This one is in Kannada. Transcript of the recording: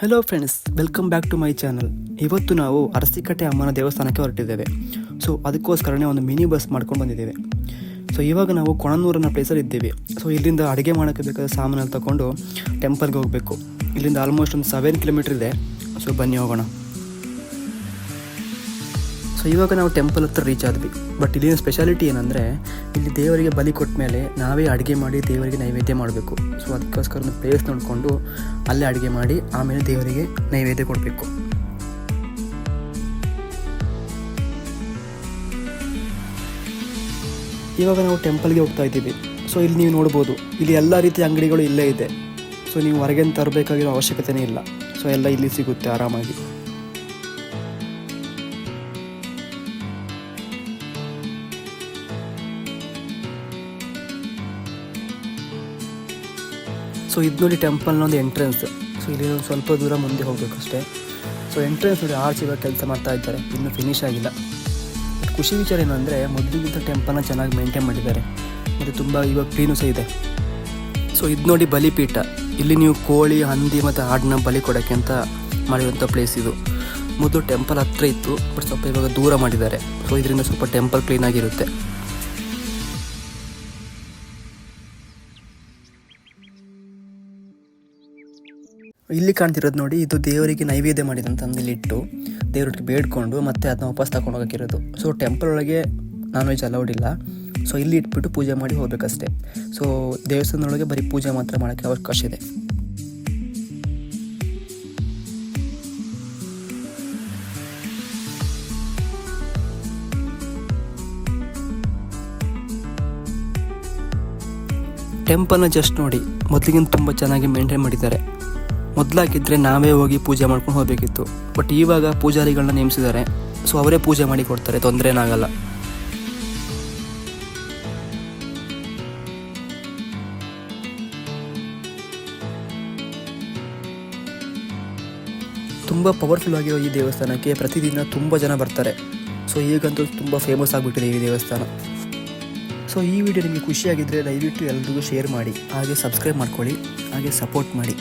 Hello friends welcome back to my channel ಇವತ್ತು ನಾವು ಅರಸಿಕಟ್ಟೆ ಅಮ್ಮನ ದೇವಸ್ಥಾನಕ್ಕೆ ಹೊರಟಿದ್ದೇವೆ. ಸೊ ಅದಕ್ಕೋಸ್ಕರನೇ ಒಂದು ಮಿನಿ ಬಸ್ ಮಾಡ್ಕೊಂಡು ಬಂದಿದ್ದೇವೆ. ಸೊ ಇವಾಗ ನಾವು ಕೊಣನೂರನ್ನ ಪ್ಲೇಸಲ್ಲಿ ಇದ್ದೀವಿ. ಸೊ ಇಲ್ಲಿಂದ ಅಡುಗೆ ಮಾಡೋಕ್ಕೆ ಬೇಕಾದ ಸಾಮಾನು ತಗೊಂಡು ಟೆಂಪಲ್ಗೆ ಹೋಗಬೇಕು. ಇಲ್ಲಿಂದ ಆಲ್ಮೋಸ್ಟ್ ಒಂದು ಸೆವೆನ್ ಕಿಲೋಮೀಟ್ರ್ ಇದೆ. ಸೊ ಬನ್ನಿ ಹೋಗೋಣ. ಸೊ ಇವಾಗ ನಾವು ಟೆಂಪಲ್ ಹತ್ರ ರೀಚ್ ಆದ್ವಿ. ಬಟ್ ಇಲ್ಲಿನ ಸ್ಪೆಷಾಲಿಟಿ ಏನಂದರೆ, ಇಲ್ಲಿ ದೇವರಿಗೆ ಬಲಿ ಕೊಟ್ಟ ಮೇಲೆ ನಾವೇ ಅಡುಗೆ ಮಾಡಿ ದೇವರಿಗೆ ನೈವೇದ್ಯ ಮಾಡಬೇಕು. ಸೊ ಅದಕ್ಕೋಸ್ಕರ ಒಂದು ಪ್ಲೇಸ್ ನೋಡಿಕೊಂಡು ಅಲ್ಲೇ ಅಡುಗೆ ಮಾಡಿ ಆಮೇಲೆ ದೇವರಿಗೆ ನೈವೇದ್ಯ ಕೊಡಬೇಕು. ಇವಾಗ ನಾವು ಟೆಂಪಲ್ಗೆ ಹೋಗ್ತಾ ಇದ್ದೀವಿ. ಸೊ ಇಲ್ಲಿ ನೀವು ನೋಡ್ಬೋದು, ಇಲ್ಲಿ ಎಲ್ಲ ರೀತಿಯ ಅಂಗಡಿಗಳು ಇಲ್ಲೇ ಇದೆ. ಸೊ ನೀವು ಹೊರಗೆ ತರಬೇಕಾಗಿರೋ ಅವಶ್ಯಕತೆನೇ ಇಲ್ಲ. ಸೊ ಎಲ್ಲ ಇಲ್ಲಿ ಸಿಗುತ್ತೆ ಆರಾಮಾಗಿ. ಸೊ ಇದು ನೋಡಿ ಟೆಂಪಲ್ನ ಒಂದು ಎಂಟ್ರೆನ್ಸ್. ಸೊ ಇಲ್ಲಿ ಒಂದು ಸ್ವಲ್ಪ ದೂರ ಮುಂದೆ ಹೋಗಬೇಕು ಅಷ್ಟೇ ಸೊ ಎಂಟ್ರೆನ್ಸ್ ನೋಡಿ ಆರ್ಚ್ ಇವಾಗ ಕೆಲಸ ಮಾಡ್ತಾ ಇದ್ದಾರೆ. ಇನ್ನೂ ಫಿನಿಶ್ ಆಗಿಲ್ಲ. ಖುಷಿ ವಿಚಾರ ಏನಂದರೆ ಮೊದಲಿಗಿಂತ ಟೆಂಪಲ್ನ ಚೆನ್ನಾಗಿ ಮೇಂಟೈನ್ ಮಾಡಿದ್ದಾರೆ. ಮತ್ತು ತುಂಬ ಇವಾಗ ಕ್ಲೀನು ಸಹ ಇದೆ. ಸೊ ಇದು ನೋಡಿ ಬಲಿಪೀಠ. ಇಲ್ಲಿ ನೀವು ಕೋಳಿ, ಹಂದಿ ಮತ್ತು ಹಾಡನ್ನ ಬಲಿ ಕೊಡೋಕ್ಕೆ ಅಂತ ಮಾಡಿರುವಂಥ ಪ್ಲೇಸ್ ಇದು. ಮೊದಲು ಟೆಂಪಲ್ ಹತ್ರ ಇತ್ತು. ಬಟ್ ಸ್ವಲ್ಪ ಇವಾಗ ದೂರ ಮಾಡಿದ್ದಾರೆ. ಸೊ ಇದರಿಂದ ಸ್ವಲ್ಪ ಟೆಂಪಲ್ ಕ್ಲೀನ್ ಇಲ್ಲಿ ಕಾಣ್ತಿರೋದು ನೋಡಿ, ಇದು ದೇವರಿಗೆ ನೈವೇದ್ಯ ಮಾಡಿದಂತ ಇಲ್ಲಿ ಇಟ್ಟು ದೇವರಿಗೆ ಬೇಡ್ಕೊಂಡು ಮತ್ತೆ ಅದನ್ನ ವಾಪಸ್ ತಗೊಂಡು ಹೋಗೋಕ್ಕಿರೋದು. ಸೊ ಟೆಂಪಲ್ ಒಳಗೆ ನಾನ್ ವೆಜ್ ಅಲೌಡ್ ಇಲ್ಲ. ಸೊ ಇಲ್ಲಿ ಇಟ್ಬಿಟ್ಟು ಪೂಜೆ ಮಾಡಿ ಹೋಗ್ಬೇಕಷ್ಟೇ. ಸೊ ದೇವಸ್ಥಾನದೊಳಗೆ ಬರೀ ಪೂಜೆ ಮಾತ್ರ ಮಾಡೋಕ್ಕೆ ಅವಕಾಶ ಇದೆ. ಟೆಂಪಲ್ನ ಜಸ್ಟ್ ನೋಡಿ, ಮೊದಲಿಗಿಂತ ತುಂಬ ಚೆನ್ನಾಗಿ ಮೇಂಟೈನ್ ಮಾಡಿದ್ದಾರೆ. ಮೊದಲಾಗಿದ್ದರೆ ನಾವೇ ಹೋಗಿ ಪೂಜೆ ಮಾಡ್ಕೊಂಡು ಹೋಗಬೇಕಿತ್ತು. ಬಟ್ ಇವಾಗ ಪೂಜಾರಿಗಳನ್ನ ನೇಮಿಸಿದ್ದಾರೆ. ಸೊ ಅವರೇ ಪೂಜೆ ಮಾಡಿ ಕೊಡ್ತಾರೆ ತೊಂದರೆ ಏನಾಗಲ್ಲ ತುಂಬ ಪವರ್ಫುಲ್ ಆಗಿರೋ ಈ ದೇವಸ್ಥಾನಕ್ಕೆ ಪ್ರತಿದಿನ ತುಂಬ ಜನ ಬರ್ತಾರೆ. ಸೊ ಈಗಂತೂ ತುಂಬ ಫೇಮಸ್ ಆಗಿಬಿಟ್ಟಿದೆ ಈ ದೇವಸ್ಥಾನ. ಸೊ ಈ ವಿಡಿಯೋ ನಿಮಗೆ ಖುಷಿಯಾಗಿದ್ದರೆ ದಯವಿಟ್ಟು ಎಲ್ರಿಗೂ ಶೇರ್ ಮಾಡಿ, ಹಾಗೆ ಸಬ್ಸ್ಕ್ರೈಬ್ ಮಾಡ್ಕೊಳ್ಳಿ, ಹಾಗೆ ಸಪೋರ್ಟ್ ಮಾಡಿ.